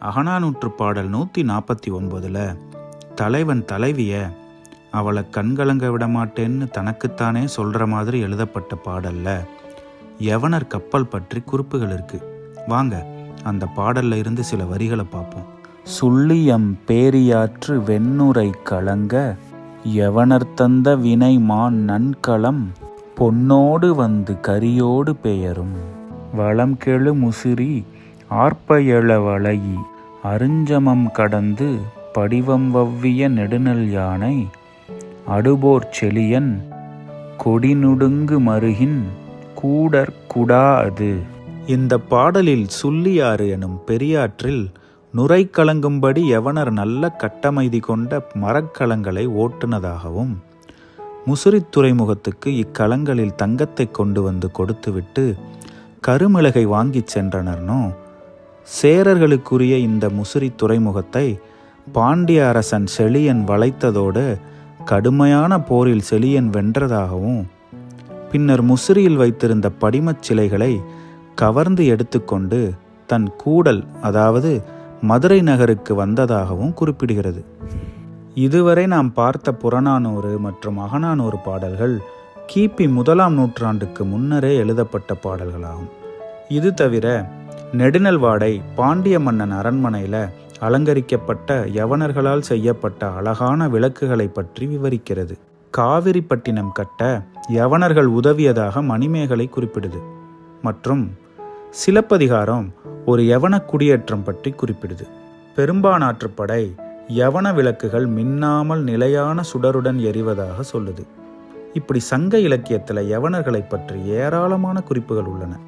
அகனானூற்று பாடல் நூற்றி நாற்பத்தி ஒன்பதில் தலைவன் தலைவிய அவளை கண்கலங்க விட மாட்டேன்னு தனக்குத்தானே சொல்கிற மாதிரி எழுதப்பட்ட பாடலில் யவனர் கப்பல் பற்றி குறிப்புகள் இருக்கு? வாங்க அந்த பாடல்ல இருந்து சில வரிகளை பார்ப்போம். சுள்ளியம் பேரியாற்று வெண்ணுரை கலங்க யவனர் தந்த வினை மான் நன்களம் பொன்னோடு வந்து கரியோடு பெயரும் வளம் கெழு முசிறி ஆர்ப்பயள அருஞ்சமம் கடந்து படிவம் வவ்விய நெடுநல் யானை அடுபோர் செழியன் கொடிநுடுங்கு மருகின் கூடற் குடா அது இந்த பாடலில் சுள்ளியாறு எனும் பெரியாற்றில் நுரை கலங்கும்படி எவனர் நல்ல கட்டமைதி கொண்ட மரக்கலங்களை ஓட்டுனதாகவும் முசிறித் துறைமுகத்துக்கு இக்கலங்களில் தங்கத்தை கொண்டு வந்து கொடுத்துவிட்டு கருமிளகை வாங்கிச் சென்றனர்னோ சேரர்களுக்குரிய இந்த முசிறி துறைமுகத்தை பாண்டிய அரசன் செழியன் வளைத்ததோடு கடுமையான போரில் செழியன் வென்றதாகவும் பின்னர் முசிறியில் வைத்திருந்த படிமச் சிலைகளை கவர்ந்து எடுத்துக்கொண்டு தன் கூடல் அதாவது மதுரை நகருக்கு வந்ததாகவும் குறிப்பிடுகிறது. இதுவரை நாம் பார்த்த புறநானூறு மற்றும் அகநானூறு பாடல்கள் கிபி முதலாம் நூற்றாண்டுக்கு முன்னரே எழுதப்பட்ட பாடல்களாகும். இது தவிர நெடுநல்வாடை பாண்டிய மன்னன் அரண்மனையில் அலங்கரிக்கப்பட்ட யவனர்களால் செய்யப்பட்ட அழகான விளக்குகளை பற்றி விவரிக்கிறது. காவிரிப்பட்டினம் கட்ட யவனர்கள் உதவியதாக மணிமேகலை குறிப்பிடுது. மற்றும் சிலப்பதிகாரம் ஒரு யவன குடியேற்றம் பற்றி குறிப்பிடுது. பெரும்பானாற்றுப்படை யவன விளக்குகள் மின்னாமல் நிலையான சுடருடன் எரிவதாக சொல்லுது. இப்படி சங்க இலக்கியத்தில் யவனர்களை பற்றி ஏராளமான குறிப்புகள் உள்ளன.